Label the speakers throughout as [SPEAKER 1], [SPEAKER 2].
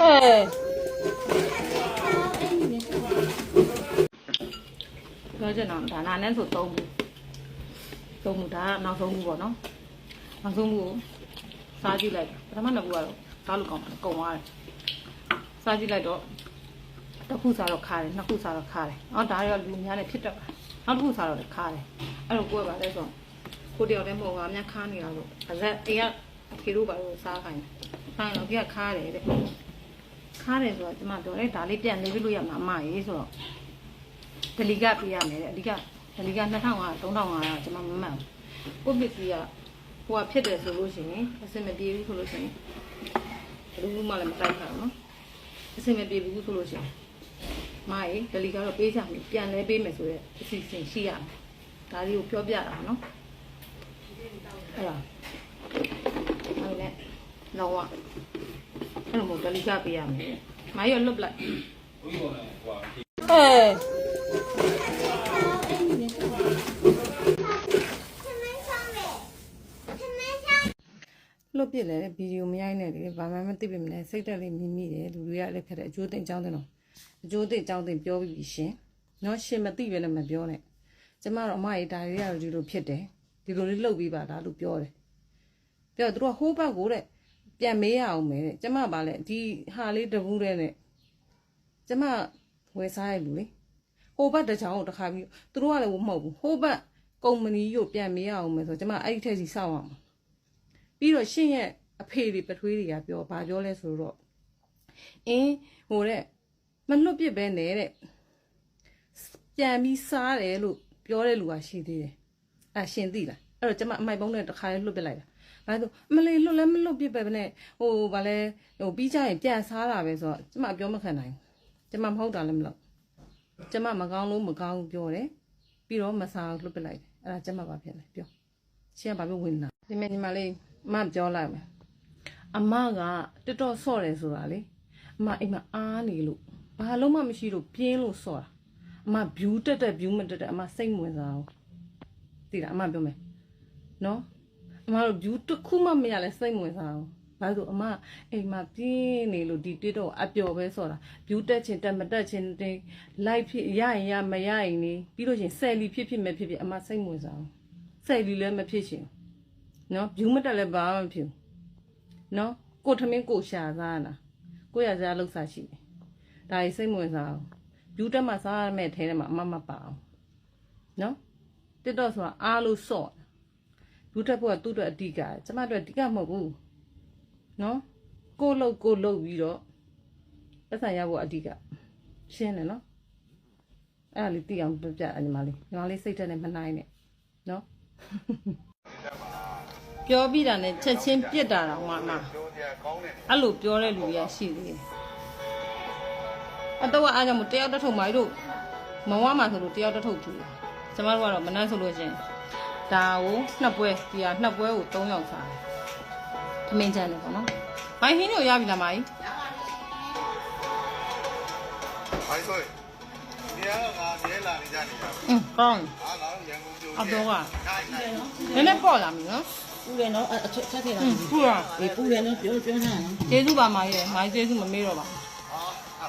[SPEAKER 1] ဟဲ့ပြောချင်တော့ဒါနာနဲ့ဆိုသုံးဘူးသုံးဘူးဒါကနောက်ဆုံးဘူးပေါ့နော်နောက်ဆုံးဘူးကိုစားကြည့်လိုက်ပထမနှစ်ဘူးကတော့စားလို့ကောင်းတယ်ကုန်သွားတယ်စားကြည့်လိုက်တော့တစ်ခုစားတော့ခါတယ်နှစ်ခုစားတော့ခါတယ်အော်ဒါရောလူများနဲ့ဖြစ်တတ်ပါနောက်တစ်ခုစားတော့လည်းခါတယ်အဲ့တော့ကိုယ်ကပါလဲဆိုတော့ကိုတယောက်တည်းမဟုတ်ဘူးအများခါနေတာလို့ဒါကအေးကဖေတို့ပါလို့စားခိုင်းတယ်ခိုင်းတော့ဒီကခါတယ်တဲ့ ခါတယ်ဆိုတော့ကျမပြောတယ်ဒါလေးပြန်နေလို့ရမှာအမရေးဆိုတော့ဒလီကပြရမယ်တဲ့အဓိကဒလီက2500 3500ကျမမမှန်ဘူးကိုပစ္စည်းကဟိုကဖြစ်တယ်ဆိုလို့ရှိရင်အစင်မပြေဘူးဆိုလို့ရှိရင်ဘယ်လိုမှလည်းမတိုက်ခါဘူးနော်အစင်မပြေဘူးဆိုလို့ရှိရင်မရေးဒလီကတော့ပေးချမယ်ပြန်လဲပေးမယ်ဆိုတော့အစီအစဉ်ရှိရမယ်ဒါလေးကိုပြောပြတာနော်အဲ့ဒါအဲ့ဒါလောက အဲ့လိုမျိုးဒလီကပေးရမယ်။မိုင်းရလွတ်လိုက်။ဟဲ့လွတ်ပြစ်လဲဗီဒီယိုမရိုက်နဲ့လေဘာမှမသိပြီမလဲစိတ်တက်လေးမိမိတယ်လူတွေကလည်းခက်တယ်အကျိုးသိအကြောင်းသိတော့အကျိုးသိအကြောင်းသိပြောပြီးပြီရှင်။နော်ရှင်မသိပဲလည်းမပြောနဲ့။ကျမတော့အမကြီးဒါရီရဒီလိုဖြစ်တယ်ဒီလိုလေးလှုပ်ပြီးပါလားလို့ပြောတယ်။ပြောသူတို့ကဟိုးဘက်ကိုတဲ့ ပြန်မေးရအောင်မယ်တဲ့ကျမပါလဲဒီဟာလေးတပူးတဲ့နဲ့ကျမဝယ်စားရလူလေဟိုဘက်တစ်ချောင်းကိုတစ်ခါပြီးသူတို့ကလည်းမဟုတ်ဘူးဟိုဘက်ကုမ္ပဏီကိုပြန်မေးရအောင်မယ်ဆိုကျမအဲ့ဒီထက်စီစောင့်အောင်ပြီးတော့ရှင့်ရဲ့အဖေတွေပထွေးတွေကပြောဘာပြောလဲဆိုတော့အင်းဟိုတဲ့မလွတ်ပြစ်ပဲနဲ့တဲ့ပြန်ပြီးစားတယ်လို့ပြောတဲ့လူကရှိသေးတယ်အဲ့ရှင်သိလား အဲ့တော့ကျမအမိုက်ပုံးနဲ့တစ်ခါလေးလွတ်ပစ်လိုက်တာဘာလို့မလေးလွတ်လည်းမလွတ်ပြစ်ပဲနဲ့ဟိုဗာလဲဟိုပြီးကြရင်ပြန်စားတာပဲဆိုတော့ကျမပြောမခံနိုင်ဘူးကျမမဟုတ်တာလည်းမလုပ်ကျမမကောင်းလို့မကောင်းဘူးပြောတယ်ပြီးတော့မစားဘူးလွတ်ပစ်လိုက်တယ်အဲ့ဒါကျမဘာဖြစ်လဲပြောရှင်းကဘာလို့ဝင်လာဒီမညီမလေးမပြောလိုက်မယ်အမကတော်တော်ဆော့တယ်ဆိုတာလေအမအိမ်မှာအားနေလို့ဘာလုံးမှမရှိလို့ပြင်းလို့ဆော့တာအမ view တက်တက် view မတက်တက်အမစိတ်မဝင်စားဘူးသိလားအမပြောမယ် နော်အမတို့ view တစ်ခုမှမရလဲစိတ်မဝင်စားဘူး။ဘာလို့အမအိမ်မှာပြင်းနေလို့ဒီတစ်တော့အပျော်ပဲဆိုတာ view တက်ချင်တက်မတက်ချင်တင် live ဖြစ်ရရင်ရမရရင်နေပြီးလို့ချင်းဆယ်လီဖြစ်ဖြစ်မဖြစ်ဖြစ်အမစိတ်မဝင်စားဘူး။ဆယ်လီလည်းမဖြစ်ချင်ဘူး။နော် view မတက်လည်းဘာမှမဖြစ်ဘူး။နော်ကိုထမင်းကိုရှာစားတာကိုရစားလောက်စားရှိတယ်။ဒါကြီးစိတ်မဝင်စားဘူး။ view တက်မှစားရမယ့်ထဲထဲမှာအမမပါအောင်။နော်တစ်တော့ဆိုတာအားလို့စော့ လူတက်ဖို့ကသူ့အတွက်အဓိကကျမတို့အဓိကမဟုတ်ဘူးနော်ကိုလုတ်ကိုလုတ်ပြီးတော့ပတ်စံရဖို့အဓိကရှင်းတယ်နော်အဲ့ဒါလေးသိအောင်ပြပြအညီမလေးညီမလေးစိတ်ထက်နဲ့မနိုင်နဲ့နော်ပြောပြီးတာနဲ့ချက်ချင်းပြစ်တာတော့မှမအဲ့လိုပြောတဲ့လူတွေကရှိသေးတယ်အတော့အားကြောင့်မတယောက်တစ်ထုံမိုင်းတို့မဝမှာဆိုလို့တယောက်တစ်ထုံထူတယ်ကျမတို့ကတော့မနှမ်းဆိုလို့ချင်း ဒါကိုနှစ်ပွဲဒီဟာနှစ်ပွဲကို3ယောက်စားတယ်။သမင်းချမ်းတယ်ပေါ့နော်။ဘိုင်ဟင်းတို့ရပြီလားမကြီး
[SPEAKER 2] ဘာဆိုရင်ဒီကတော့ငါရဲလာနေကြနေကြ။
[SPEAKER 1] အင်းကောင်း
[SPEAKER 2] ဟာငါတို့ရန်ကုန်ကြို
[SPEAKER 1] အတော့က
[SPEAKER 2] နိုင်နိုင်
[SPEAKER 1] နည်းနည်းပေါ့လာပြီနော်
[SPEAKER 3] ပူတယ်နော်အချက်ချက်ခဲ့တာ။
[SPEAKER 1] ဟုတ်လား
[SPEAKER 3] အေးပူတယ်နော်ပြောပြောနေတာနော်။
[SPEAKER 1] ကျေးဇူးပါမကြီးရယ်။မကြီးကျေးဇူးမမေးတော့ပါဘူး
[SPEAKER 2] ဟာ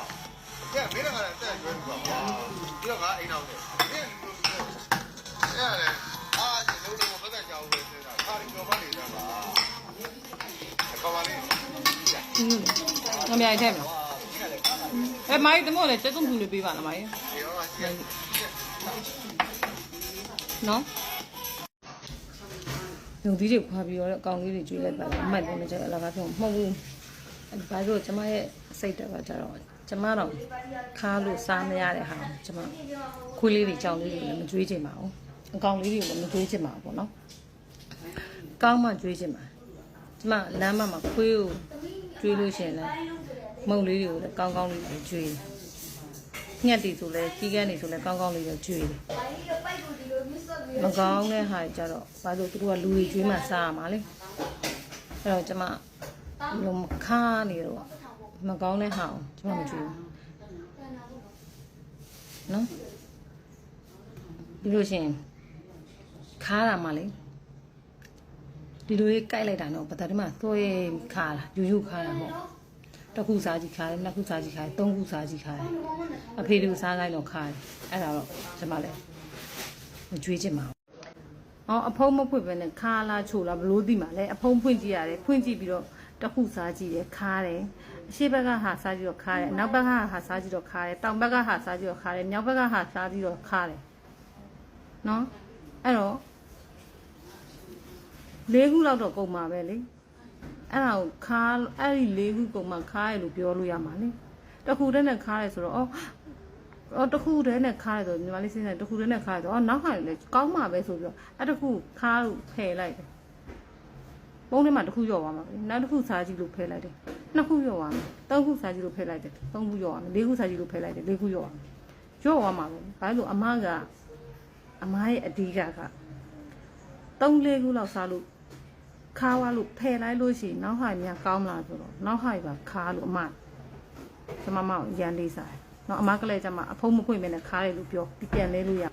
[SPEAKER 2] ကဲမင်းကလည်းတက်ရွယ်ပြီပါဒီတော့ငါအိမ်တော်တယ်
[SPEAKER 1] ငါမြိုင်ထဲမလား။အဲမကြီးတမို့လေချက်သုံးဘူးလေးပေးပါလားမကြီး
[SPEAKER 2] ဒီတော့ရှင်း။
[SPEAKER 1] နော်။လုံသီးတွေခွာပြီးတော့အကောင်လေးတွေကျွေးလိုက်ပါလား။အမှတ်တယ်မကြိုက်အလကားပြောမဟုတ်ဘူး။အဲဘာလို့ကျမရဲ့စိတ်တော့ကြတော့ကျမတော့ခါလို့စားမရတဲ့ဟာကိုကျမခွေးလေးတွေကြောင်လေးတွေလည်းမကြွေးချင်ပါဘူး။အကောင်လေးတွေကိုလည်းမကြွေးချင်ပါဘူးပေါ့နော်။ကောင်းမှကြွေးချင်ပါကျမလမ်းမမှာခွေးကို ကြွေးလို့ရှရင်လည်းမုံလေးတွေကိုလည်းကောင်းကောင်းလေးတွေကြွေးငှက်တွေဆိုလည်းကြီးကန်းတွေဆိုလည်းကောင်းကောင်းလေးတွေကြွေးတယ်မကောင်းတဲ့ဟာတွေကြတော့ဘာလို့သူတို့ကလူတွေကြွေးမှစားရမှာလဲအဲ့တော့ကျမလုံခါနေတော့မကောင်းတဲ့ဟာကိုကျမမကြွေးဘူးနော်ပြီးလို့ရှရင်ခါတာမှလေ ဒီလိုလေးကြိုက်လိုက်တာတော့ပထမသွားရဲခါတာယူယူခါတာဟုတ်တစ်ခုစားကြည့်ခါတယ်နှစ်ခုစားကြည့်ခါတယ်သုံးခုစားကြည့်ခါတယ်အဖေတို့စားခိုင်းတော့ခါတယ်အဲ့ဒါတော့ကျမလည်းမကြွေးချင်ပါဘူးအော်အဖုံးမဖွင့်ပဲနဲ့ခါလားချို့လားဘလို့သိမှာလဲအဖုံးဖွင့်ကြည့်ရတယ်ဖွင့်ကြည့်ပြီးတော့တစ်ခုစားကြည့်တယ်ခါတယ်အရှိဘက်ကဟာစားကြည့်တော့ခါတယ်အနောက်ဘက်ကဟာစားကြည့်တော့ခါတယ်တောင်ဘက်ကဟာစားကြည့်တော့ခါတယ်မြောက်ဘက်ကဟာစားကြည့်တော့ခါတယ်နော်အဲ့တော့ လေးခုလောက်တော့ကုန်ပါပဲလေအဲ့ဒါကိုခါအဲ့ဒီလေးခုကုန်မှခါရလို့ပြောလို့ရမှာလေတစ်ခုတည်းနဲ့ခါရဆိုတော့အော်အော်တစ်ခုတည်းနဲ့ခါရဆိုညီမလေးစဉ်းစားတစ်ခုတည်းနဲ့ခါရဆိုအော်နောက်ခါလေကောင်းမှာပဲဆိုပြီးတော့အဲ့တစ်ခုခါလို့ဖယ်လိုက်တယ်ပုံးထဲမှာတစ်ခုရော့သွားမှာပဲနောက်တစ်ခုစားကြည့်လို့ဖယ်လိုက်တယ်နှစ်ခုရော့သွားမှာသုံးခုစားကြည့်လို့ဖယ်လိုက်တယ်သုံးခုရော့သွားမှာလေးခုစားကြည့်လို့ဖယ်လိုက်တယ်လေးခုရော့သွားမှာရော့သွားမှာပဲဘာလို့အမကအမရဲ့အဓိကက သုံးလေးခုလောက်စားလို့ခါဝါလို့ဖယ်လိုက်လို့ရှိရင်နောက်ဟာများကောင်းမလားဆိုတော့နောက်ဟာပါခါလို့အမကျမမကိုရန်လေးစားတယ်။နော်အမကလေးကျမအဖုံးမဖွင့်မနဲ့ခါတယ်လို့ပြောပြီးပြန်လဲလို့ရ